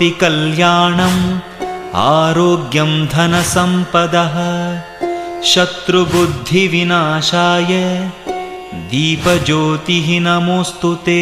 भक्तिकल्याणम् आरोग्यं धनसम्पदः शत्रुबुद्धिविनाशाय दीपज्योतिः नमोऽस्तु ते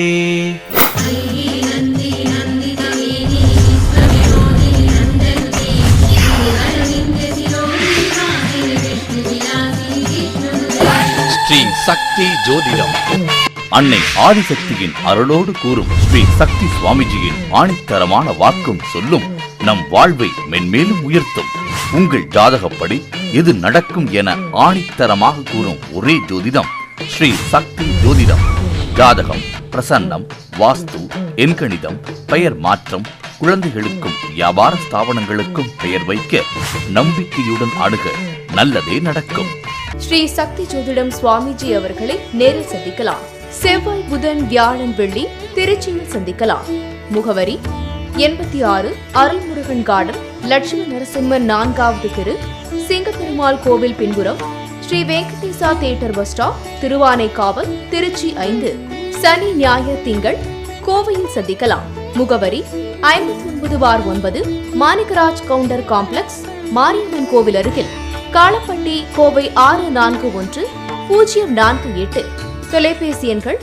श्री शक्ति ज्योतिरम् அன்னை ஆதிசக்தியின் அருளோடு கூறும் ஸ்ரீ சக்தி சுவாமிஜியின் ஆணித்தரமான வாக்கும் சொல்லும் நம் வாழ்வை மென்மேலும் உயர்த்தும். உங்கள் ஜாதகப்படி எது நடக்கும் என ஆணித்தரமாக கூறும் ஒரே ஜோதிடம் ஸ்ரீ சக்தி ஜோதிடம். ஜாதகம் பிரசன்னம் வாஸ்து எண்கணிதம் பெயர் மாற்றம் குழந்தைகளுக்கும் வியாபார ஸ்தாபனங்களுக்கும் பெயர் வைக்க நம்பிக்கையுடன் அணுக நல்லதே நடக்கும். ஸ்ரீ சக்தி ஜோதிடம் சுவாமிஜி அவர்களை நேரில் சந்திக்கலாம். செவ்வாய் புதன் வியாழன் வெள்ளி திருச்சியில் சந்திக்கலாம். முகவரி எண்பத்தி ஆறு அருள்முருகன் கார்டன் லட்சுமி நரசிம்மன் நான்காவது தெரு சிங்கப்பெருமாள் கோவில் பின்புறம் Sri Venkatesa theatre bus stop Thiruvanaikaval Trichy ஐந்து. சனி ஞாயிறு திங்கள் கோவையில் சந்திக்கலாம். முகவரி ஐம்பத்தி ஒன்பது பார் ஒன்பது மாணிக்கராஜ் கவுண்டர் காம்ப்ளெக்ஸ் மாரியம்மன் கோவில் அருகில். காலப்பட்டி கோவை ஆறு நான்கு ஒன்று பூஜ்ஜியம் நான்கு எட்டு. தொலைபேசி எண்கள்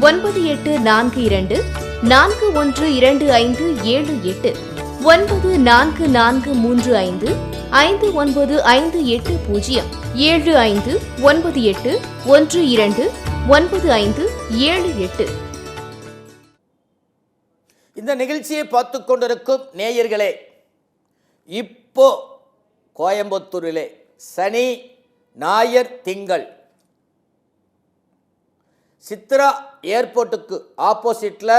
ஒன்பது எட்டு நான்கு இரண்டு நான்கு ஒன்று இரண்டு ஐந்து ஏழு எட்டு ஒன்பது நான்கு நான்கு மூன்று ஐந்து ஐந்து ஒன்பது ஐந்து எட்டு பூஜ்ஜியம் ஏழு ஐந்து ஒன்பது எட்டு ஒன்று இரண்டு ஒன்பது ஐந்து ஏழு எட்டு. இந்த நிகழ்ச்சியை பார்த்து கொண்டிருக்கும் நேயர்களே இப்போ கோயம்புத்தூரிலே சனி ஞாயர் திங்கள் சித்ரா ஏர்போர்ட்டுக்கு ஆப்போசிட்டில்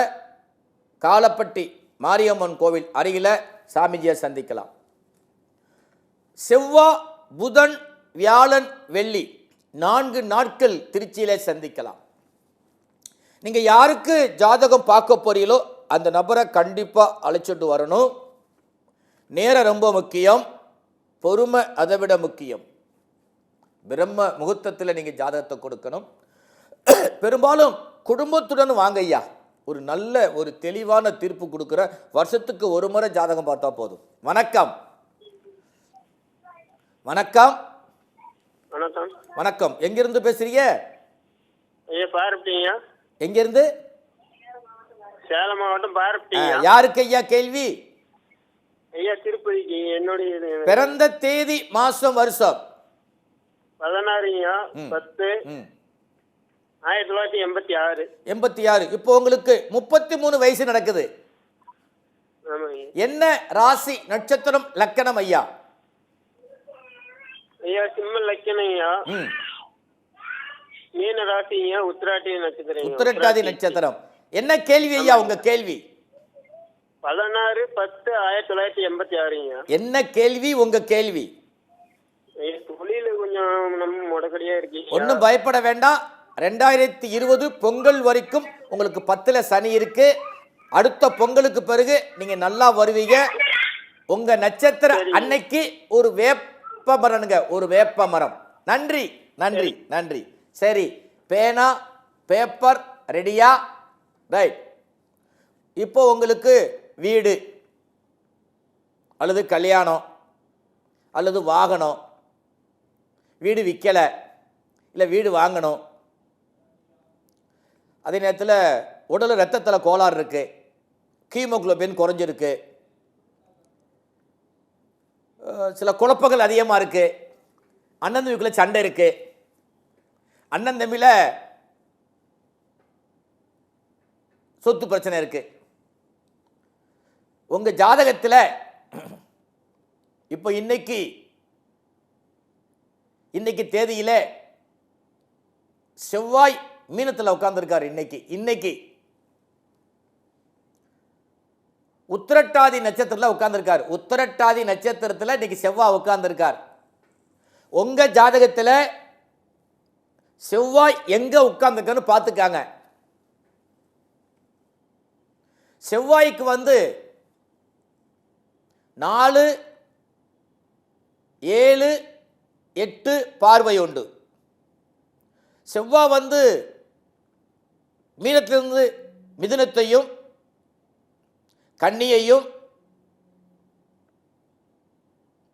காலப்பட்டி மாரியம்மன் கோவில் அருகில் சாமிஜியை சந்திக்கலாம். செவ்வா புதன் வியாழன் வெள்ளி நான்கு நாட்கள் திருச்சியிலே சந்திக்கலாம். நீங்கள் யாருக்கு ஜாதகம் பார்க்க போறீங்களோ அந்த நபரை கண்டிப்பாக அழைச்சிட்டு வரணும். நேரம் ரொம்ப முக்கியம். பொறுமை அதை விட முக்கியம். பிரம்ம முகூர்த்தத்தில் நீங்கள் ஜாதகத்தை கொடுக்கணும். பெரும்பாலும் குடும்பத்துடன் வாங்க ஐயா. ஒரு நல்ல ஒரு தெளிவான தீர்ப்பு கொடுக்குற வருஷத்துக்கு ஒரு முறை ஜாதகம் பார்த்தா போதும். வணக்கம். வணக்கம். வணக்கம். வணக்கம். எங்கிருந்து பேசுறீங்க? ஐயா பாரப்பட்டிங்க எங்கிருந்து? சேலம் மாவட்டம் பாரப்பட்டிங்க யாருக்கு ஐயா கேள்வி? ஐயா திருப்பதிக்கு என்னுடைய பிறந்த தேதி மாசம் வருஷம். பதினாறுங்க. பத்து. ஆயிரத்தி தொள்ளாயிரத்தி எண்பத்தி ஆறு. எண்பத்தி ஆறு. இப்போ உங்களுக்கு முப்பத்தி மூணு வயசு நடக்குது. என்ன ராசி நட்சத்திரம் லக்கணம் ஐயா? ஐயா சிம்ம லட்சணையா ம். மீன ராசிங்க உத்திராட்டி நட்சத்திரம் உத்திரட்டாதி நட்சத்திரம். என்ன கேள்வி ஐயா உங்க கேள்வி? பதினாறு பத்து ஆயிரத்தி தொள்ளாயிரத்தி எண்பத்தி ஆறுங்க என்ன கேள்வி உங்க கேள்வி? ஐயா தொழில் கொஞ்சம் நம்ம முடக்கடியா இருக்கீங்க ஒன்றும் பயப்பட வேண்டாம். ரெண்டாயிரத்தி இருபது பொங்கல் வரைக்கும் உங்களுக்கு பத்துல சனி இருக்கு. அடுத்த பொங்கலுக்கு பிறகு நீங்க நல்லா வருவீங்க. உங்க நட்சத்திர அன்னைக்கு ஒரு வேப்ப மரனுங்க ஒரு வேப்ப மரம். நன்றி நன்றி நன்றி. சரி பேனா பேப்பர் ரெடியா? ரைட். இப்போ உங்களுக்கு வீடு அல்லது கல்யாணம் அல்லது வாகனம் வீடு விற்கலை இல்லை வீடு வாங்கணும் அதே நேரத்தில் உடல் ரத்தத்தில் கோளாறு இருக்குது ஹீமோகுளோபின் குறைஞ்சிருக்கு. சில குழப்பங்கள் அதிகமாக இருக்குது அண்ணன் தம்பிக்குள்ள சண்டை இருக்குது அண்ணன் தம்பியில் சொத்து பிரச்சனை இருக்குது உங்கள் ஜாதகத்தில் இப்போ இன்னைக்கு இன்னைக்கு தேதியில் செவ்வாய் மீனத்தில் உட்கார்ந்துருக்காரு இன்னைக்கு. இன்னைக்கு உத்திரட்டாதி நட்சத்திரத்தில் உட்கார்ந்துருக்கார். உத்திரட்டாதி நட்சத்திரத்தில் இன்னைக்கு செவ்வாய் உட்கார்ந்துருக்கார். உங்க ஜாதகத்தில் செவ்வாய் எங்கே உட்கார்ந்துருக்கான்னு பார்த்துக்காங்க. செவ்வாய்க்கு வந்து நாலு ஏழு எட்டு பார்வை உண்டு. செவ்வாய் வந்து மீனத்திலிருந்து மிதுனத்தையும் கன்னியையும்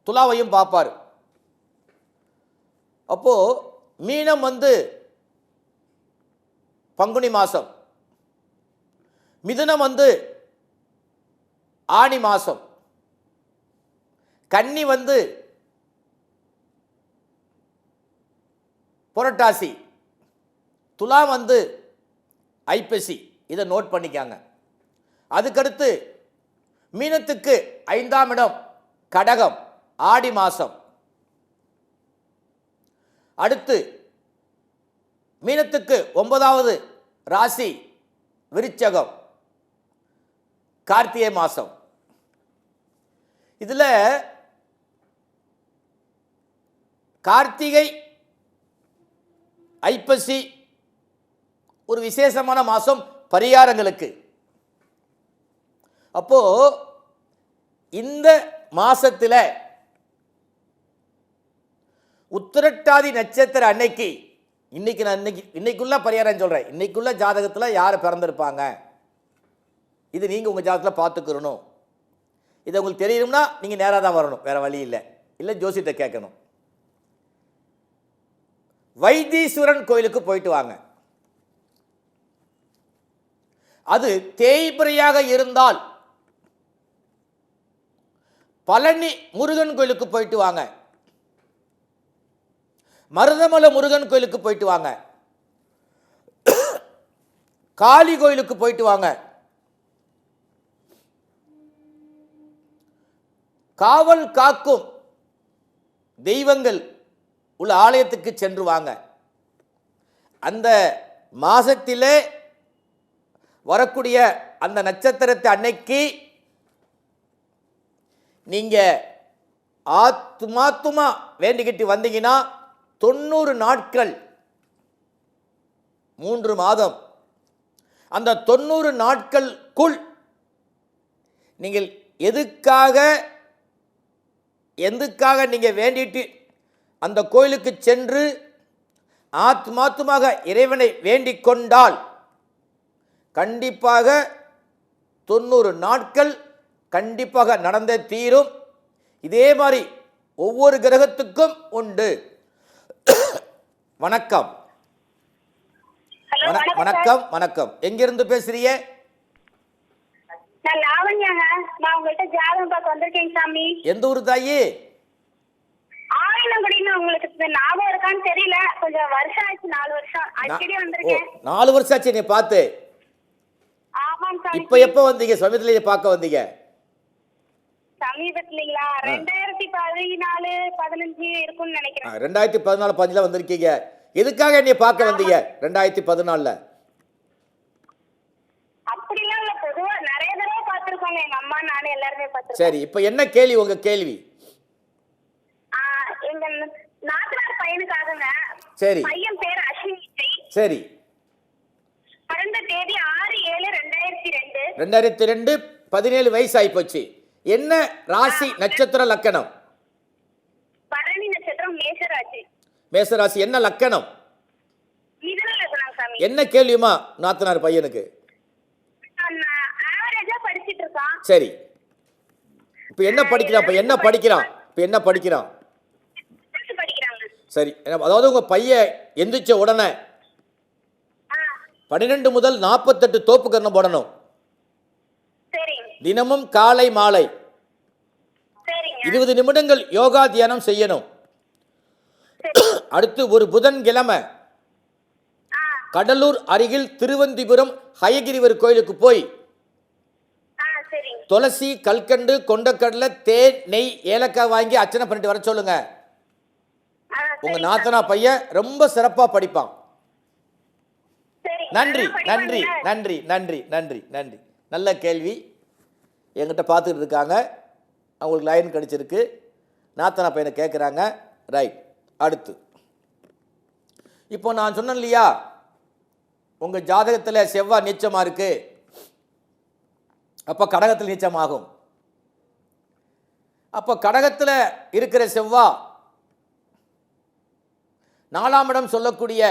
துலாவையும் பார்ப்பார். அப்போ மீனம் வந்து பங்குனி மாதம் மிதுனம் வந்து ஆனி மாதம் கன்னி வந்து புரட்டாசி. துலாம் வந்து ஐப்பசி. இதை நோட் பண்ணிக்காங்க. அதுக்கடுத்து மீனத்துக்கு ஐந்தாம் இடம் கடகம் ஆடி மாதம் அடுத்து மீனத்துக்கு ஒன்பதாவது ராசி விருச்சகம் கார்த்திகை மாதம் இதில் கார்த்திகை ஐப்பசி ஒரு விசேஷமான மாதம் பரிகாரங்களுக்கு. அப்போ இந்த மாதத்தில் உத்திரட்டாதி நட்சத்திர அன்னைக்கு இன்னைக்கு நான் இன்னைக்கு இன்னைக்குள்ள பரிகாரம் சொல்கிறேன் இன்னைக்குள்ள ஜாதகத்தில் யார் பிறந்திருப்பாங்க? இது நீங்கள் உங்கள் ஜாதகத்தில் பார்த்துக்கிறணும். இது உங்களுக்கு தெரியணும்னா நீங்கள் நேராக தான் வரணும். வேறு வழி இல்லை. இல்லை ஜோசியத்தை கேட்கணும். வைத்தீஸ்வரன் கோயிலுக்கு போயிட்டு வாங்க. அது தேய்பிரையாக இருந்தால் பழனி முருகன் கோயிலுக்கு போயிட்டு வாங்க. மருதமலை முருகன் கோயிலுக்கு போயிட்டு வாங்க. காளி கோயிலுக்கு போயிட்டு வாங்க. காவல் காக்கும் தெய்வங்கள் உள்ள ஆலயத்துக்கு சென்று வாங்க. அந்த மாசத்திலே வரக்கூடிய அந்த நட்சத்திரத்தை அன்னைக்கு நீங்கள் ஆத்மாத்துமா வேண்டிக்கிட்டு வந்தீங்கன்னா தொண்ணூறு நாட்கள் மூன்று மாதம். அந்த தொண்ணூறு நாட்களுக்குள் நீங்கள் எதுக்காக எதுக்காக நீங்கள் வேண்டிட்டு அந்த கோயிலுக்கு சென்று ஆத்மாத்துமாக இறைவனை வேண்டிக் கொண்டால் கண்டிப்பாக தொண்ணூறு நாட்கள் கண்டிப்பாக நடந்தே தீரும். இதே மாதிரி ஒவ்வொரு கிரகத்துக்கும் உண்டு. வணக்கம். வணக்கம் வணக்கம் எங்கிருந்து பேசுறீங்க? நான் லாவண்யாங்க. நான் உங்கள்கிட்ட ஜாதகம் பார்க்க வந்திருக்கேன் சாமி. எந்த ஊர் தாயி? ஆயினங்குடின்னு உங்களுக்கு ஞாபகம் இருக்கான்னு தெரியல. கொஞ்சம் வருஷம் ஆச்சு நாலு வருஷம். அடிக்கடி வந்திருக்கேன். நாலு வருஷம் ஆச்சு நீ பார்த்து. சாமி இப்போ எப்போ வந்தீங்க? சமயத்துல பார்க்க வந்தீங்க. சமீபத்துலங்களா? ரெண்டாயிரத்தி பதினாலு பதினஞ்சு இருக்கும்னு நினைக்கிறேன். ரெண்டாயிரத்தி பதினாலு பதினஞ்சில் வந்திருக்கீங்க. எதுக்காக என்னை பார்க்க வந்தீங்க? ரெண்டாயிரத்தி பதினாலில். அப்படிலாம் இல்ல. பொதுவா நிறைய தடவை பார்த்திருக்கோங்க. எங்க அம்மா நானும் எல்லாருமே பார்த்திருக்கோம். சரி இப்போ என்ன கேள்வி உங்கள் கேள்வி? எங்க நாத்தனார் பையனுக்காகங்க. சரி. பையன் பேர் அஸ்வினி. சரி. பிறந்த தேதி ஆறு ரெண்டாயிரத்தி ரெண்டு. பதினேழு வயசு ஆயிப்போச்சு என்ன ராசி நட்சத்திர லக்கணம்? மேசராசி என்ன லக்கணம்? என்ன கேள்வியுமா நாத்தனார் பையனுக்கு? சரி. இப்போ என்ன படிக்கிறான்? இப்போ என்ன படிக்கிறான்? இப்போ என்ன படிக்கிறான்? சரி. அதாவது உங்கள் பையன் எந்திரிச்ச உடனே பன்னிரெண்டு முதல் நாற்பத்தெட்டு தோப்பு கரணம் போடணும். தினமும் காலை மாலை. இருபது நிமிடங்கள் யோகா தியானம் செய்யணும். அடுத்து ஒரு புதன்கிழமை. ஆ. கடலூர் அருகில் திருவந்திபுரம் ஹயகிரிவர் கோயிலுக்கு போய் துளசி கல்கண்டு கொண்டக்கடலை தேன் நெய் ஏலக்காய் வாங்கி அர்ச்சனை பண்ணிட்டு வர சொல்லுங்க. உங்க நாத்தனா பையன் ரொம்ப சிறப்பா படிப்பான். நன்றி நன்றி? நன்றி நன்றி நன்றி நன்றி. நல்ல கேள்வி. என்கிட்ட பார்த்துக்கிட்டு இருக்காங்க. அவங்களுக்கு லைன் கிடைச்சிருக்கு. நாத்தனா பையனை கேட்குறாங்க ரைட் அடுத்து. இப்போ நான் சொன்னேன் இல்லையா? உங்கள் ஜாதகத்தில் செவ்வாய் நீச்சமாக இருக்கு. அப்போ கடகத்தில் நீச்சமாகும். அப்போ கடகத்தில் இருக்கிற செவ்வாய் நாலாம் இடம் சொல்லக்கூடிய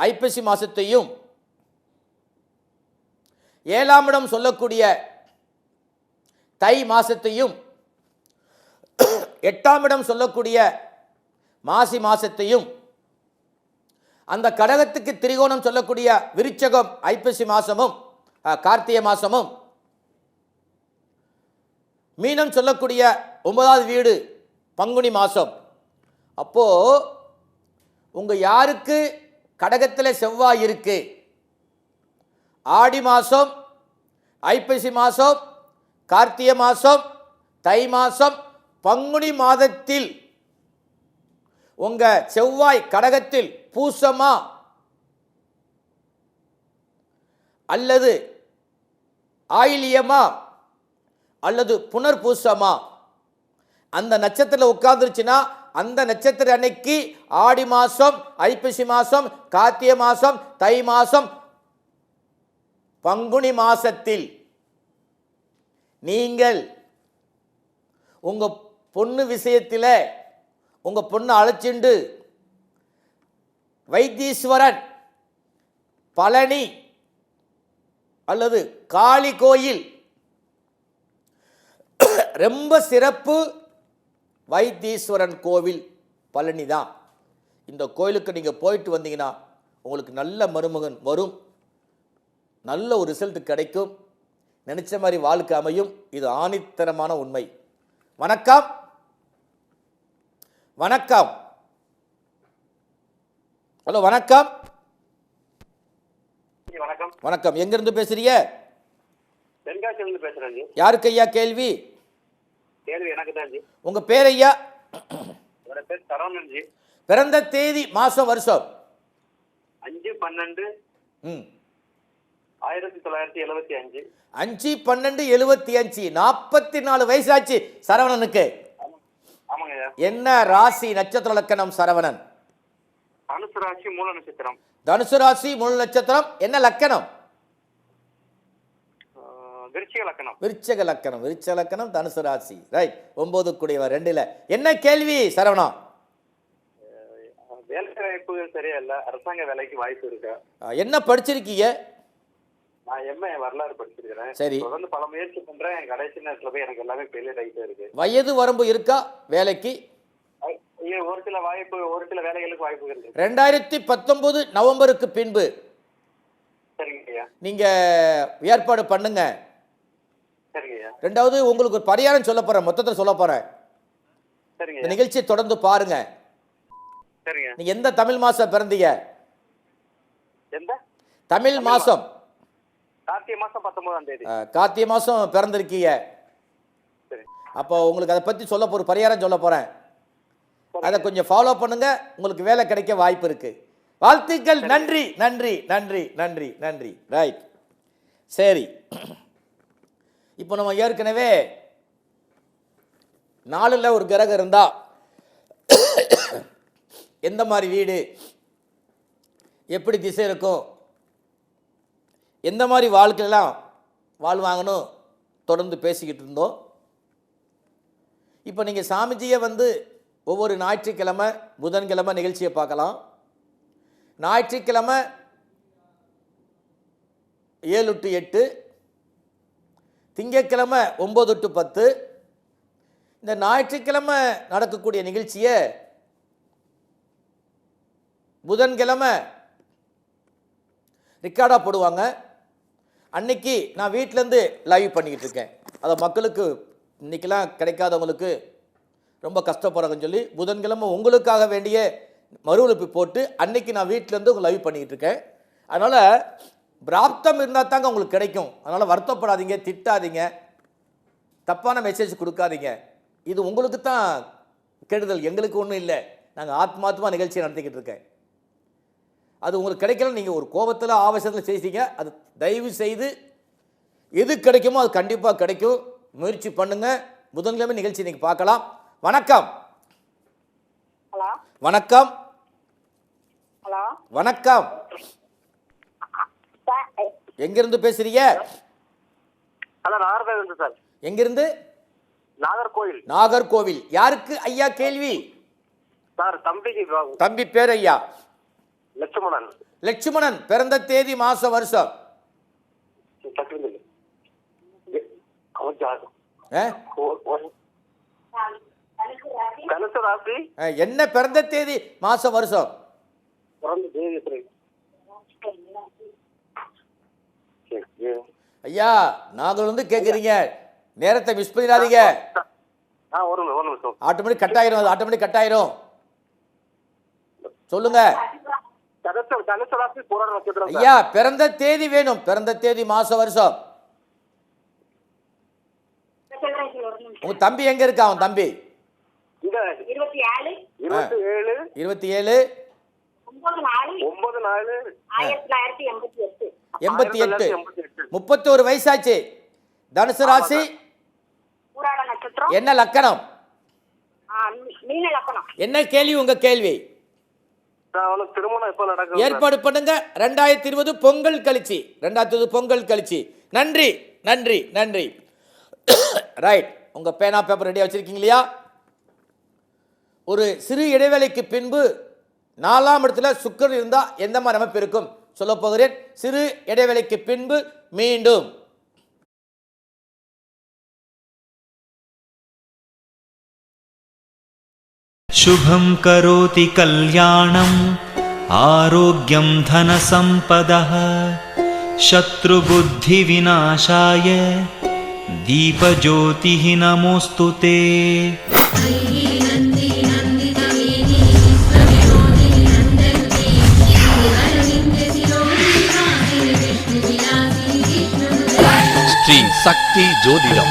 ஐப்பசி மாதத்தையும் ஏழாம் இடம் சொல்லக்கூடிய தை மாதத்தையும் எட்டாம் இடம் சொல்லக்கூடிய மாசி மாதத்தையும் அந்த கடகத்துக்கு திரிகோணம் சொல்லக்கூடிய விருச்சகம் ஐப்பசி மாதமும் கார்த்திகை மாதமும் மீனம் சொல்லக்கூடிய ஒன்பதாவது வீடு பங்குனி மாதம் அப்போது உங்கள் யாருக்கு கடகத்தில் செவ்வாய் இருக்கு. ஆடி மாதம் ஐப்பசி மாதம் கார்த்திகை மாதம் தை மாதம் பங்குனி மாதத்தில் உங்கள் செவ்வாய் கடகத்தில் பூசமா? அல்லது ஆயிலியமா? அல்லது புனர்பூசமா? அந்த நட்சத்திரத்தில் உட்கார்ந்துருச்சுன்னா அந்த நட்சத்திர அன்னைக்கு ஆடி மாதம் ஐப்பசி மாதம் கார்த்திகை மாதம் தை மாதம் பங்குனி மாசத்தில் நீங்கள் உங்கள் பொண்ணு விஷயத்தில் உங்கள் பொண்ணு அழைச்சிண்டு வைத்தீஸ்வரன் பழனி அல்லது காளி கோயில் ரொம்ப சிறப்பு வைத்தீஸ்வரன் கோவில் பழனி தான் இந்த கோயிலுக்கு நீங்கள் போயிட்டு வந்தீங்கன்னா உங்களுக்கு நல்ல மருமகன் வரும். நல்ல ஒரு ரிசல்ட் கிடைக்கும். நினைச்ச மாதிரி வாழ்க்கை அமையும். இது ஆணித்தரமான உண்மை. வணக்கம். வணக்கம். ஹலோ வணக்கம். வணக்கம். வணக்கம். எங்கிருந்து பேசுறீங்க? பேசுறேன் யாருக்கு ஐயா கேள்வி? கேள்வி எனக்கு தான் ஜி உங்க பேர் ஐயா? பிறந்த தேதி மாசம் வருஷம்? அஞ்சு பன்னெண்டு ம். ஆயிரத்தி தொள்ளாயிரத்தி எழுபத்தி அஞ்சு. அஞ்சு பன்னெண்டு எழுபத்தி அஞ்சு. நாற்பத்தி நாலு வயசாச்சு சரவணனுக்கு. என்ன ராசி நட்சத்திர லக்கணம் சரவணன்? தனுசு ராசி மூல நட்சத்திரம். தனுசு ராசி முழு நட்சத்திரம். என்ன லக்கணம்? விருச்சிக லக்கணம். விருச்சக லக்கணம் விருச்ச லக்கணம் தனுசு ராசி. ரைட். ஒன்பது கூடியவர் ரெண்டுல. என்ன கேள்வி சரவணா? வேலை வாய்ப்புகள் சரியா இல்ல அரசாங்க வேலைக்கு வாய்ப்பு இருக்கு? என்ன படிச்சிருக்கீங்க? நான் எம்ஏ வரலாறு படிச்சிருக்கிறேன். சரி. தொடர்ந்து பல முயற்சி பண்றேன். கடைசி நேரத்துல போய் எனக்கு எல்லாமே ஃபெயிலியர் ஆகிட்டே இருக்கு. வயது வரம்பு இருக்கா வேலைக்கு? ஒரு சில வாய்ப்பு ஒரு சில வேலைகளுக்கு வாய்ப்புகள் இருக்கு. ரெண்டாயிரத்தி பத்தொன்பது நவம்பருக்கு பின்பு. சரிங்க ஐயா. நீங்க ஏற்பாடு பண்ணுங்க. ரெண்டாவது உங்களுக்கு ஒரு பரிகாரம் சொல்ல போறேன். மொத்தத்தில் சொல்ல போறேன். சரிங்க. இந்த நிகழ்ச்சியை தொடர்ந்து பாருங்க. நீங்க எந்த தமிழ் மாசம் பிறந்தீங்க? தமிழ் மாசம். கார்த்திகை மாசம் பத்தொன்பதாம் தேதி. கார்த்திகை மாசம் பிறந்திருக்கீங்க. அப்போ உங்களுக்கு அதை பத்தி சொல்ல போற பரிகாரம் சொல்ல போறேன். அதை கொஞ்சம் ஃபாலோ பண்ணுங்க. உங்களுக்கு வேலை கிடைக்க வாய்ப்பு இருக்கு. வாழ்த்துக்கள். நன்றி நன்றி நன்றி நன்றி நன்றி. ரைட் சரி. இப்போ நம்ம ஏற்கனவே நாளில் ஒரு கிரகம் இருந்தால் எந்த மாதிரி வீடு எப்படி திசை இருக்கும் எந்த மாதிரி வாழ்க்கையெல்லாம் வாழ்வாங்கன்னு தொடர்ந்து பேசிக்கிட்டு இருந்தோம். இப்போ நீங்கள் சாமிஜியை வந்து ஒவ்வொரு ஞாயிற்றுக்கிழமை புதன்கிழமை நிகழ்ச்சியை பார்க்கலாம். ஞாயிற்றுக்கிழமை ஏழு டு எட்டு திங்கக்கிழமை ஒம்பது டு பத்து. இந்த ஞாயிற்றுக்கிழமை நடக்கக்கூடிய நிகழ்ச்சியை புதன்கிழமை ரெக்கார்டாக போடுவாங்க. அன்னைக்கு நான் வீட்டிலேருந்து லைவ் பண்ணிக்கிட்டு இருக்கேன். அதை மக்களுக்கு இன்னைக்கெல்லாம் கிடைக்காதவங்களுக்கு ரொம்ப கஷ்டப்படுறாங்கன்னு சொல்லி புதன்கிழமை உங்களுக்காக வேண்டிய மறு ஒலிப்பு போட்டு அன்னைக்கு நான் வீட்டிலேருந்து லைவ் பண்ணிக்கிட்டு இருக்கேன். அதனால் பிராப்தம் இருந்தால் தாங்க உங்களுக்கு கிடைக்கும். அதனால் வருத்தப்படாதீங்க திட்டாதீங்க. தப்பான மெசேஜ் கொடுக்காதீங்க. இது உங்களுக்கு தான் கெடுதல். எங்களுக்கு ஒன்றும் இல்லை. நாங்கள் ஆத்மாத்மா நிகழ்ச்சியை நடத்திக்கிட்டு இருக்கேன். அது உங்களுக்கு கிடைக்கல நீங்கள் ஒரு கோபத்தில் ஆவேசத்தில் செய்தீங்க அது தயவு செய்து எது கிடைக்குமோ அது கண்டிப்பாக கிடைக்கும். முயற்சி பண்ணுங்க. புதன்கிழமை நிகழ்ச்சி நீங்கள் பார்க்கலாம். வணக்கம். வணக்கம். வணக்கம். எங்கிருந்து பேசுறீங்க? சார். எங்கிருந்து? நாகர்கோவில். நாகர்கோவில். யாருக்கு ஐயா கேள்வி? சார் தம்பிக்கு வா- தம்பி பேர் ஐயா. லட்சுமணன். லட்சுமணன். பிறந்த தேதி மாசம் வருஷம்? என்ன பிறந்த தேதி மாசம் வருஷம் பிறந்த தேதி சரி சரி, சரி. ஐயா நாங்கள் வந்து கேட்குறீங்க நேரத்தை மிஸ் பண்ணிடாதீங்க. ஆட்டோமேட்டிக் கட் ஆயிரும் அது ஆட்டோமேட்டிக் கட் ஆயிரும். சொல்லுங்க. ஐயா பிறந்த தேதி வேணும் பிறந்த தேதி மாசம் வருஷம். உங்க தம்பி எங்க இருக்கா அவன் தம்பி? இந்த இருபத்தி ஏழு. இருபத்தி ஏழு. இருபத்தி ஏழு. ஒன்பது நாலு. எண்பத்தி எட்டு. முப்பத்தோரு வயசாச்சு. தனுசு ராசி. என்ன லக்கணம்? என்ன கேள்வி உங்க கேள்வி? ஏற்பாடு பண்ணுங்க. ரெண்டாயிரத்தி இருபது பொங்கல் கழிச்சு. ரெண்டாயிரத்தி பொங்கல் கழிச்சு. நன்றி நன்றி நன்றி. ரைட் உங்க பேனா பேப்பர் ரெடியா வச்சிருக்கீங்க இல்லையா? ஒரு சிறு இடைவேளைக்கு பின்பு நாலாம் இடத்துல சுக்கர் இருந்தா எந்த மாதிரி அமைப்பு இருக்கும்? சொல்லப்போகிறேன். சிறு இடைவெளிக்கு பின்பு மீண்டும். சுபம் கரோதி கல்யாணம் ஆரோக்கியம் தனசம்பத சத்ருபுத்தி விநாசாய தீபஜோதி நமோஸ்து தே சக்தி ஜோதிடம்.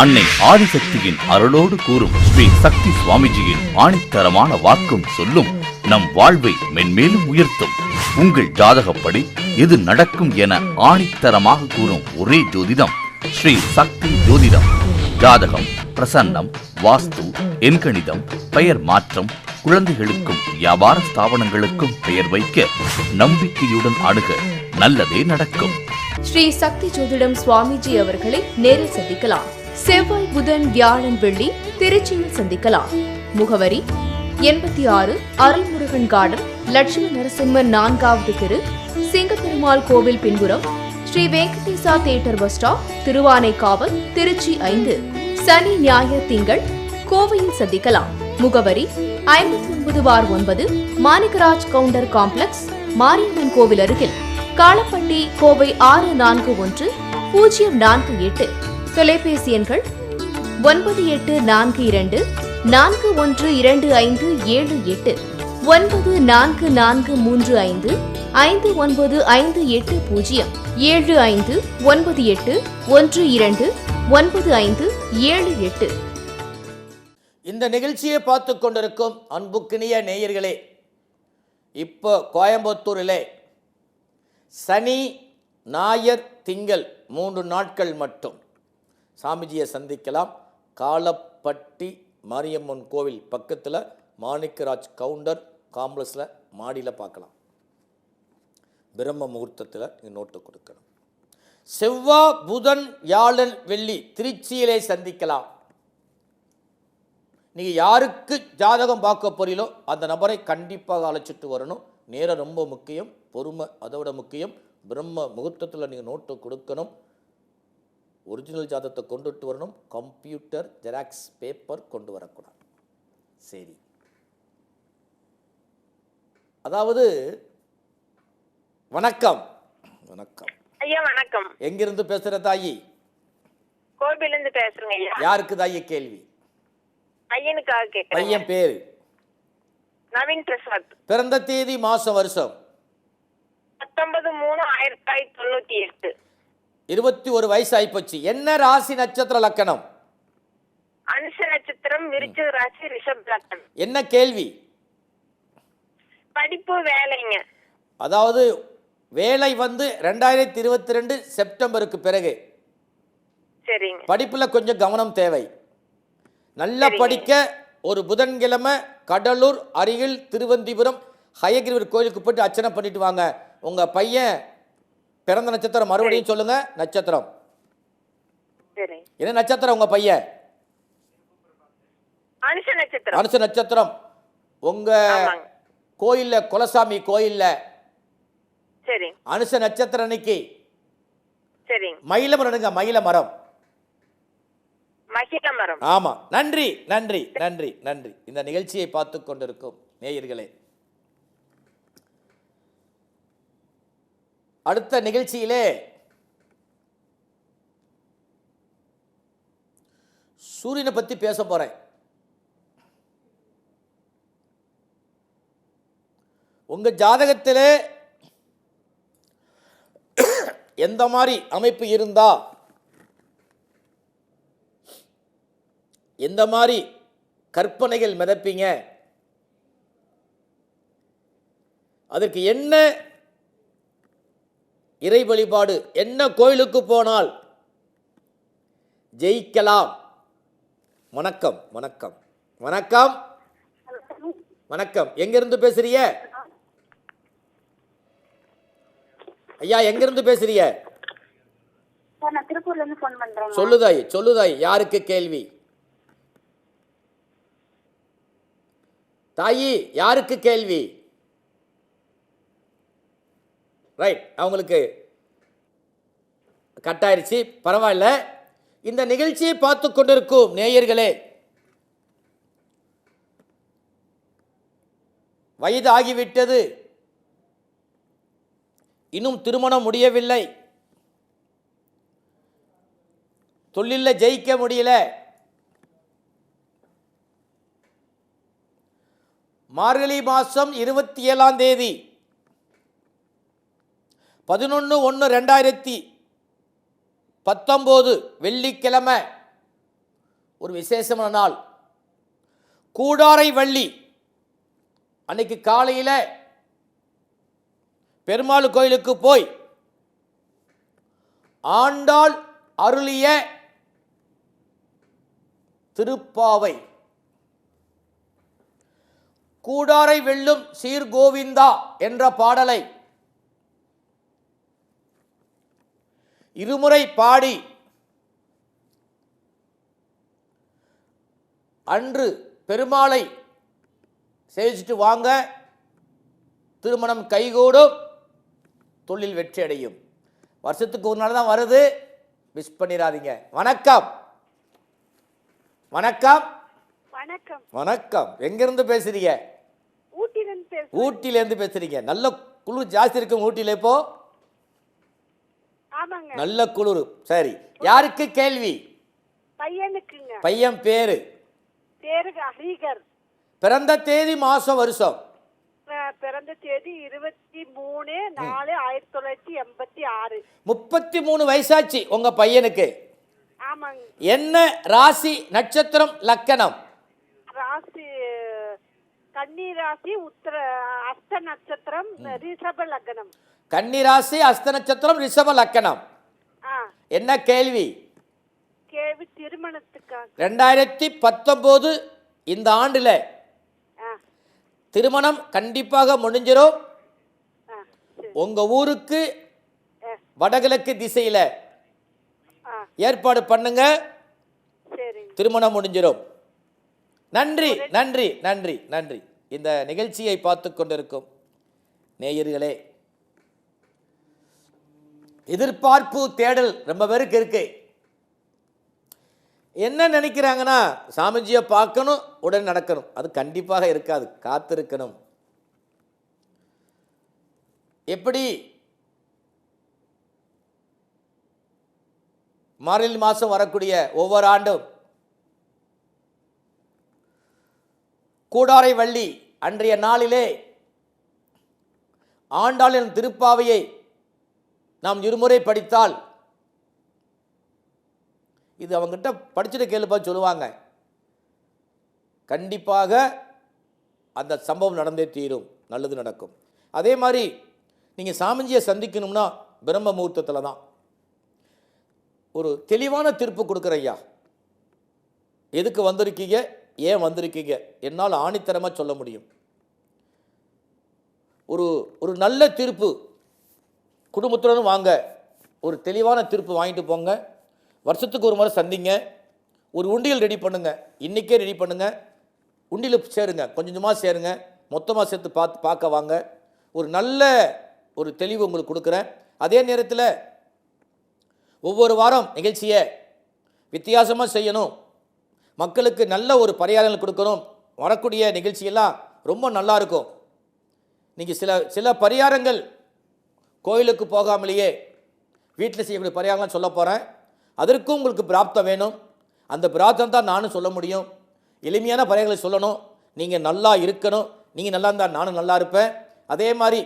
அன்னை ஆதிசக்தியின் அருளோடு கூறும் ஸ்ரீ சக்தி சுவாமிஜியின் ஆணித்தரமான வாக்கும் சொல்லும் நம் வாழ்வை மென்மேலும் உயர்த்தும். உங்கள் ஜாதகப்படி எது நடக்கும் என ஆணித்தரமாக கூறும் ஒரே ஜோதிடம் ஸ்ரீ சக்தி ஜோதிடம். ஜாதகம் பிரசன்னம் வாஸ்து எண்கணிதம் பெயர் மாற்றம் குழந்தைகளுக்கும் வியாபார ஸ்தாபனங்களுக்கும் பெயர் வைக்க நம்பிக்கையுடன் அணுக நல்லதே நடக்கும். ஸ்ரீ சக்தி ஜோதிடம் சுவாமிஜி அவர்களை நேரில் சந்திக்கலாம். செவ்வாய் புதன் வியாழன் வெள்ளி திருச்சியில் சந்திக்கலாம். முகவரி எண்பத்தி ஆறு அருள்முருகன் கார்டன் லட்சுமி நரசிம்மன் நான்காவது திரு சிங்கப்பெருமாள் கோவில் பின்புறம் Sri Venkatesa theatre bus stop Thiruvanaikaval Trichy ஐந்து. சனி ஞாயிறு திங்கள் கோவையில் சந்திக்கலாம். முகவரி ஐம்பத்தி ஒன்பது பார் ஒன்பது மாணிக்கராஜ் கவுண்டர் காம்ப்ளெக்ஸ் மாரியம்மன் கோவில் அருகில். காலப்பட்டி கோவை ஆறு நான்கு ஒன்று பூஜ்ஜியம் நான்கு எட்டு. தொலைபேசி எண்கள் ஒன்பது எட்டு நான்கு இரண்டு நான்கு ஒன்று இரண்டு ஐந்து ஏழு எட்டு. ஒன்பது நான்கு நான்கு மூன்று ஐந்து ஐந்து ஒன்பது ஐந்து எட்டு பூஜ்ஜியம் ஏழு ஐந்து ஒன்பது எட்டு ஒன்று இரண்டு ஒன்பது ஐந்து ஏழு எட்டு. இந்த நிகழ்ச்சியை பார்த்து கொண்டிருக்கும் அன்புக்கினிய நேயர்களே இப்போ கோயம்புத்தூரிலே சனி ஞாயர் திங்கள் மூன்று நாட்கள் மட்டும். சாமிஜியை சந்திக்கலாம். காலப்பட்டி மாரியம்மன் கோவில் பக்கத்தில் மாணிக்கராஜ் கவுண்டர் காம்ப்ளெக்ஸில் மாடியில் பார்க்கலாம். பிரம்ம முகூர்த்தத்தில் நீங்கள் நோட்டு கொடுக்கணும். செவ்வா புதன் வியாழன் வெள்ளி திருச்சியிலே சந்திக்கலாம். நீங்கள் யாருக்கு ஜாதகம் பார்க்க போறீங்களோ அந்த நபரை கண்டிப்பாக அழைச்சிட்டு வரணும். நேரம் ரொம்ப முக்கியம் பொறுமை அதை விட முக்கியம். பிரம்ம முகூர்த்தத்தில் நீங்கள் நோட்டு கொடுக்கணும். ஒரிஜினல் ஜாதகத்தை கொண்டுட்டு வரணும். கம்ப்யூட்டர் ஜெராக்ஸ் பேப்பர் கொண்டு வரக்கூடாது. சரி. அதாவது வணக்கம். வணக்கம். ஐயா வணக்கம். எங்கிருந்து பேசுகிற தாயி? கோபில இருந்து பேசுறேங்க ஐயா. யாருக்கு தாயி கேள்வி? பையனுக்காக பையன் பேர். நவீன் பிரசாத். பிறந்த தேதி மாதம் வருஷம்? பத்தொன்பது மூணு ஆயிரத்தி தொள்ளாயிரத்தி தொண்ணூத்தி எட்டு. இருபத்தி ஒரு வயசு ஆயிப்போச்சு என்ன ராசி நட்சத்திர லக்கணம்? அனுஷ நட்சத்திரம் விருச்சிக ராசி ரிஷப் லக்னம் என்ன கேள்வி? படிப்பு வேலைங்க. அதாவது வேலை வந்து ரெண்டாயிரத்தி இருபத்தி ரெண்டு செப்டம்பருக்கு பிறகு. சரிங்க. படிப்பில் கொஞ்சம் கவனம் தேவை. நல்லா படிக்க ஒரு புதன்கிழமை கடலூர் அருகில் திருவந்திபுரம் ஹயகிரிவர் கோயிலுக்கு போயிட்டு அர்ச்சனை பண்ணிட்டு வாங்க. உங்கள் பையன் பிறந்த நட்சத்திரம் மறுபடியும் சொல்லுங்க. நட்சத்திரம். என்ன நட்சத்திரம் உங்கள் பையன்? அனுச நட்சத்திரம். உங்க கோயில்ல குலசாமி கோயில்ல அனுச நட்சத்திரம் அன்னைக்கு. மயில மரம் மயில மரம் ஆமாம் நன்றி நன்றி நன்றி நன்றி. இந்த நிகழ்ச்சியை பார்த்து கொண்டிருக்கும் நேயர்களே. அடுத்த நிகழ்ச்சியிலே சூரியனை பற்றி பேச போகிறேன் உங்கள் ஜாதகத்திலே எந்த மாதிரி அமைப்பு இருந்தா எந்த மாதிரி கற்பனைகள் மிதப்பீங்க? அதற்கு என்ன இறை வழிபாடு என்ன கோயிலுக்கு போனால் ஜெயிக்கலாம்? வணக்கம் வணக்கம். வணக்கம். வணக்கம். எங்கிருந்து பேசுறீங்க? ஐயா எங்கிருந்து பேசுறீங்க? சொல்லுதாய் சொல்லுதாய். யாருக்கு கேள்வி? தாயி யாருக்கு கேள்வி? ரைட் அவங்களுக்கு கட்டாயிருச்சு. பரவாயில்ல. இந்த நிகழ்ச்சியை பார்த்து கொண்டிருக்கும் நேயர்களே வயது ஆகிவிட்டது இன்னும் திருமணம் முடியவில்லை. தொழிலில் ஜெயிக்க முடியல. மார்கழி மாதம் இருபத்தி ஏழாம் தேதி. பதினொன்று ஒன்று ரெண்டாயிரத்தி பத்தொம்போது வெள்ளிக்கிழமை. ஒரு விசேஷமான நாள். கூடாரை வள்ளி அன்னைக்கு காலையில் பெருமாள் கோயிலுக்கு போய் ஆண்டாள் அருளிய திருப்பாவை கூடாரை வெல்லும் சீர்கோவிந்தா என்ற பாடலை இருமுறை பாடி அன்று பெருமாளை சேவிச்சுட்டு வாங்க. திருமணம் கைகூடும். தொழில் வெற்றி அடையும் வருஷத்துக்கு ஒரு நாள் தான் வருது. மிஸ் பண்ணிடாதீங்க. வணக்கம். வணக்கம். வணக்கம். வணக்கம். எங்கிருந்து பேசுறீங்க? ஊட்டிலிருந்து பேசுறீங்க. நல்ல குளிர் ஜாஸ்தி இருக்கும் ஊட்டியில் இப்போ. ஆமாங்க. நல்ல குளிர். சரி. யாருக்கு கேள்வி? பையனுக்குங்க. பையன் பேரு. பேருங்க ஹரீகர். பிறந்த தேதி மாசம் வருஷம்? பிறந்த தேதி இருபத்தி மூணு நாலு ஆயிரத்தி தொள்ளாயிரத்தி எண்பத்தி ஆறு. முப்பத்தி மூணு வயசாச்சு உங்க பையனுக்கு. ஆமாங்க. என்ன ராசி நட்சத்திரம் லக்கணம்? கன்னி ராசி உத்தர அஸ்த நட்சத்திரம் ரிஷப லக்னம். கன்னி ராசி அஸ்த நட்சத்திரம் ரிஷப லக்கணம் ஆ. என்ன கேள்வி? கேள்வி திருமணத்துக்காக. ரெண்டாயிரத்தி பத்தொம்போது இந்த ஆண்டில் திருமணம் கண்டிப்பாக முடிஞ்சிரும். ஆ சரி. உங்க ஊருக்கு. வடகிழக்கு திசையில் ஏற்பாடு பண்ணுங்க. திருமணம் முடிஞ்சிடும் நன்றி நன்றி நன்றி நன்றி. இந்த நிகழ்ச்சியை பார்த்து கொண்டிருக்கும் நேயர்களே எதிர்பார்ப்பு தேடல் ரொம்ப பேருக்கு இருக்கு. என்ன நினைக்கிறாங்கன்னா சாமிஜியை பார்க்கணும் உடன் நடக்கணும். அது கண்டிப்பாக இருக்காது காத்திருக்கணும். எப்படி மார்கழி மாதம் வரக்கூடிய ஒவ்வொரு ஆண்டும் கூடாரை வள்ளி அன்றைய நாளிலே ஆண்டாளின் திருப்பாவையை நாம் இருமுறை படித்தால் இது அவங்ககிட்ட படிச்சுட்டு கேளுப்பா சொல்லுவாங்க. கண்டிப்பாக அந்த சம்பவம் நடந்தே தீரும். நல்லது நடக்கும். அதே மாதிரி நீங்கள் சாமிஜியை சந்திக்கணும்னா பிரம்ம முகூர்த்தத்தில் தான். ஒரு தெளிவான தீர்ப்பு கொடுக்குற ஐயா எதுக்கு வந்திருக்கீங்க? ஏன் வந்திருக்கீங்க? என்னால் ஆணித்தரமாக சொல்ல முடியும். ஒரு ஒரு நல்ல தீர்ப்பு குடும்பத்துடன் வாங்க. ஒரு தெளிவான தீர்ப்பு வாங்கிட்டு போங்க. வருஷத்துக்கு ஒரு முறை சந்திங்க. ஒரு உண்டியல் ரெடி பண்ணுங்க. இன்றைக்கே ரெடி பண்ணுங்க. உண்டியில் சேருங்க. கொஞ்சம் கொஞ்சமாக சேருங்க. மொத்தமாக சேர்த்து பார்த்து பார்க்க வாங்க. ஒரு நல்ல ஒரு தெளிவு உங்களுக்கு கொடுக்குறேன். அதே நேரத்தில் ஒவ்வொரு வாரம் நிகழ்ச்சியை வித்தியாசமாக செய்யணும். மக்களுக்கு நல்ல ஒரு பரிகாரங்கள் கொடுக்கணும். வரக்கூடிய நிகழ்ச்சியெல்லாம் ரொம்ப நல்லா இருக்கும். நீங்கள் சில சில பரிகாரங்கள் கோயிலுக்கு போகாமலேயே வீட்டில் செய்யக்கூடிய பரிகாரங்கள் சொல்ல போகிறேன் அதற்கும் உங்களுக்கு பிராப்தம் வேணும். அந்த பிராப்தம் தான் நானும் சொல்ல முடியும். எளிமையான பரிகாரங்களை சொல்லணும். நீங்கள் நல்லா இருக்கணும். நீங்கள் நல்லா இருந்தால் நானும் நல்லா இருப்பேன். அதே மாதிரி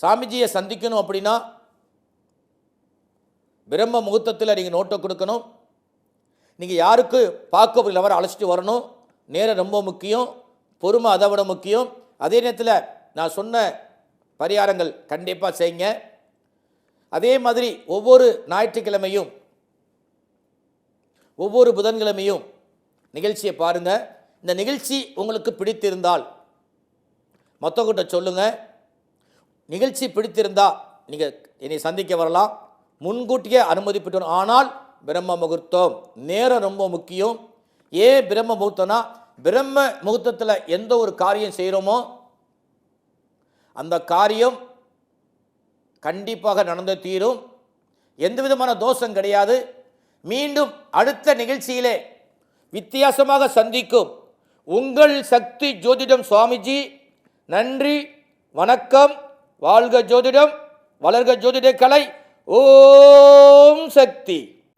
சாமிஜியை சந்திக்கணும் அப்படின்னா பிரம்ம முகூர்த்தத்தில் நீங்கள் நோட்டை கொடுக்கணும். நீங்கள் யாருக்கு பார்க்க முடியல வர அழைச்சிட்டு வரணும்? நேரம் ரொம்ப முக்கியம் பொறுமை அதை விட முக்கியம். அதே நேரத்தில் நான் சொன்ன பரிகாரங்கள் கண்டிப்பாக செய்யுங்க. அதே மாதிரி ஒவ்வொரு ஞாயிற்றுக்கிழமையும் ஒவ்வொரு புதன்கிழமையும் நிகழ்ச்சியை பாருங்கள் இந்த நிகழ்ச்சி உங்களுக்கு பிடித்திருந்தால் மற்றவங்கிட்ட சொல்லுங்கள் நிகழ்ச்சி பிடித்திருந்தால் நீங்கள் என்னை சந்திக்க வரலாம். முன்கூட்டியே அனுமதி பெற்றோம் ஆனால் பிரம்ம முகூர்த்தம். நேரம் ரொம்ப முக்கியம். ஏன் பிரம்ம முகூர்த்தம்னா பிரம்ம முகூர்த்தத்தில் எந்த ஒரு காரியம் செய்கிறோமோ அந்த காரியம் கண்டிப்பாக நடந்து தீரும். எந்த விதமான தோஷம் கிடையாது. மீண்டும் அடுத்த நிகழ்ச்சியிலே வித்தியாசமாக சந்திக்கும் உங்கள் சக்தி ஜோதிடம் சுவாமிஜி. நன்றி வணக்கம். வாழ்க ஜோதிடம் வளர்க ஜோதிட கலை ஓம் சக்தி.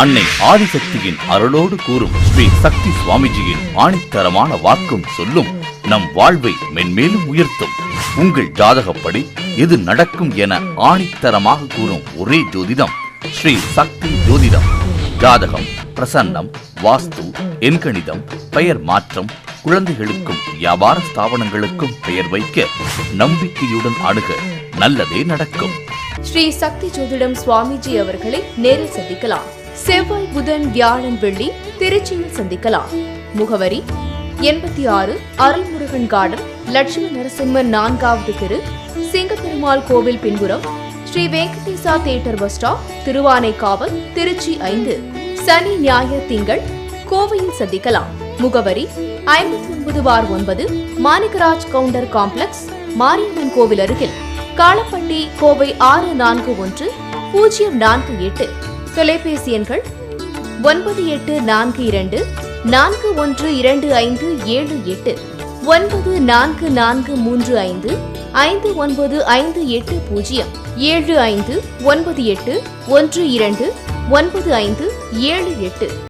அன்னை ஆதிசக்தியின் அருளோடு கூறும் ஸ்ரீ சக்தி சுவாமிஜியின் ஆணித்தரமான வாக்கும் சொல்லும் நம் வாழ்வை மென்மேலும் உயர்த்தும். உங்கள் ஜாதகப்படி எது நடக்கும் என ஆணித்தரமாக கூறும் ஒரே ஜோதிடம் ஸ்ரீ சக்தி ஜோதிடம். ஜாதகம் பிரசன்னம் வாஸ்து எண்கணிதம் பெயர் மாற்றம் குழந்தைகளுக்கும் வியாபார ஸ்தாபனங்களுக்கும் பெயர் வைக்க நம்பிக்கையுடன் அணுக நல்லதே நடக்கும். ஸ்ரீ சக்தி ஜோதிடம் சுவாமிஜி அவர்களை நேரில் சந்திக்கலாம். செவ்வாய் புதன் வியாழன் வெள்ளி திருச்சியில் சந்திக்கலாம். முகவரி எண்பத்தி ஆறு அருள்முருகன் கார்டன் லட்சுமி நரசிம்மர் நான்காவது திரு சிங்கப்பெருமாள் கோவில் பின்புறம் Sri Venkatesa theatre bus stop Thiruvanaikaval Trichy ஐந்து. சனி ஞாயிறு திங்கள் கோவையில் சந்திக்கலாம். முகவரி ஐம்பத்தி ஒன்பது பார் ஒன்பது மாணிக்கராஜ் கவுண்டர் காம்ப்ளெக்ஸ் மாரியம்மன் கோவில் அருகில். காலப்பட்டி கோவை ஆறு நான்கு ஒன்று பூஜ்ஜியம் நான்கு எட்டு. தொலைபேசி எண்கள் ஒன்பது எட்டு நான்கு இரண்டு நான்கு ஒன்று இரண்டு ஐந்து ஏழு எட்டு ஒன்பது நான்கு நான்கு மூன்று ஐந்து ஐந்து ஒன்பது ஐந்து எட்டு பூஜ்ஜியம் ஏழு ஐந்து ஒன்பது எட்டு ஒன்று இரண்டு ஒன்பது ஐந்து ஏழு எட்டு.